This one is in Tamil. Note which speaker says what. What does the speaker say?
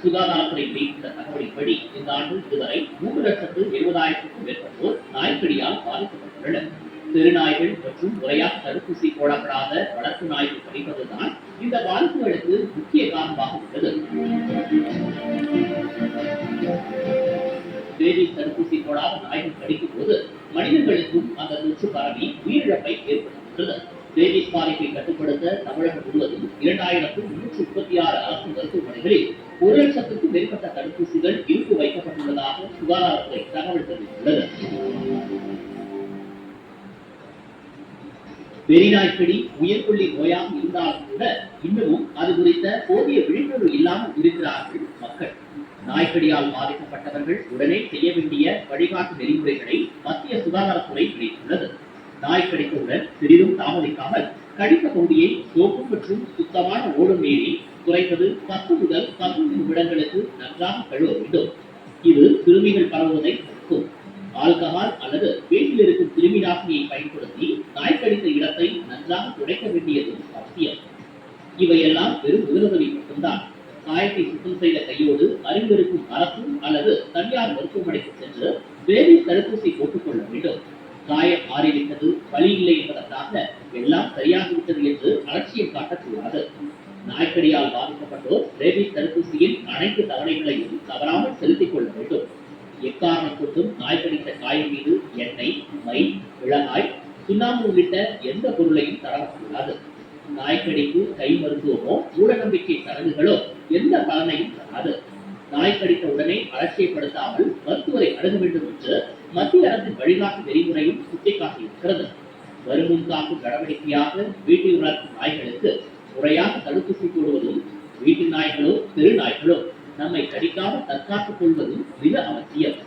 Speaker 1: சுகாதாரத்துறை வெளியிட்ட தகவலின்படி இந்த ஆண்டு இதுவரை மூன்று லட்சத்து எழுபதாயிரத்துக்கும் மேற்பட்டோர் நாய்க்கடியால் பாதிக்கப்பட்டுள்ளனர். தெருநாய்கள் மற்றும் முறையாக தடுப்பூசி போடப்படாத வளர்ப்பு நாய்கள் கடிப்பதுதான் இந்த பாதிப்புகளுக்கு முக்கிய காரணமாக உள்ளது. ரேபீஸ் தடுப்பூசி போடாத நாய்கள் கடிக்கும் போது மனிதர்களுக்கும் அந்த தொற்று பரவி உயிரிழப்பை ஏற்படுத்துகிறது ரேபீஸ் பாதிப்பை கட்டுப்படுத்த தமிழகம் முழுவதும் இரண்டாயிரத்து முன்னூற்று முப்பத்தி ஆறு அரசு மருத்துவமனைகளில் ஒரு லட்சத்துக்கும் மேற்பட்ட தடுப்பூசிகள் இருப்பு வைக்கப்பட்டுள்ளதாக சுகாதாரத்துறை தகவல் தெரிவித்துள்ளது. பெரிநாய்ப்பிடி உயிர்கொல்லி நோயாக இருந்தாலும் கூட இன்னமும் அது குறித்த போதிய விழிப்புணர்வு இல்லாமல் இருக்கிறார்கள் மக்கள். நாய்க்கடியால் பாதிக்கப்பட்டவர்கள் உடனே செய்ய வேண்டிய வழிகாட்டு நெறிமுறைகளை மத்திய சுகாதாரத்துறை வெளியிட்டுள்ளது. நாய் கடித்தவுடன் சிறிதும் தாமதிக்காமல் கடித்த பகுதியை சோப்பு மற்றும் சுத்தமான ஓடும் நீரில் குறைந்தது பத்து முதல் பதினைந்து நிமிடங்களுக்கு நன்றாக கழுவ வேண்டும். இது கிருமிகள் பரவுவதை தடுக்கும். ஆல்கஹால் அல்லது வீட்டில் இருக்கும் கிருமி நாசினியை பயன்படுத்தி நாய் கடித்த இடத்தை நன்றாக துடைக்க வேண்டியது அவசியம். இவையெல்லாம் வெறும் முதலுதவி மட்டும்தான். காயத்தை சுத்தம் செய்த கையோடு அருகில் அரசும் அரசு அல்லது தனியார் மருத்துவமனைக்கு சென்று வேதிஸ் தடுப்பூசி போட்டுக்கொள்ள வேண்டும். காயம் ஆறிவிட்டது வழி இல்லை என்பதற்காக எல்லாம் சரியாகிவிட்டது என்று அலட்சியம் காட்டக்கூடாது. நாய்க்கடியால் பாதிக்கப்பட்டோர் ரேபிஸ் தடுப்பூசியின் அனைத்து தவணைகளையும் தவறாமல் செலுத்திக் கொள்ள வேண்டும். எக்காரணம் கொண்டும் நாய் கடித்த காயம் மீது எண்ணெய் மை மிளகாய் சுண்ணாம்பு உள்ளிட்ட எந்த பொருளையும் தரக்கூடாது நாய்க்கடிக்கு கை மருத்துவமோ மூடநம்பிக்கை சடங்குகளோ எந்த பலனையும் தராது. நாய் கடித்த உடனே அலட்சியப்படுத்தாமல் மருத்துவரை அணுக வேண்டும் என்று மத்திய அரசின் வழிகாட்டு நெறிமுறையும் சுட்டிக்காட்டியிருக்கிறது வருமுன் காக்கும் நடவடிக்கையாக வீட்டில் வளர்க்கும் நாய்களுக்கு முறையாக தடுப்பூசி போடுவதும் வீட்டு நாய்களோ தெரு நாய்களோ நம்மை கடிக்காமல் தற்காத்துக் கொள்வதும் மிக அவசியம்.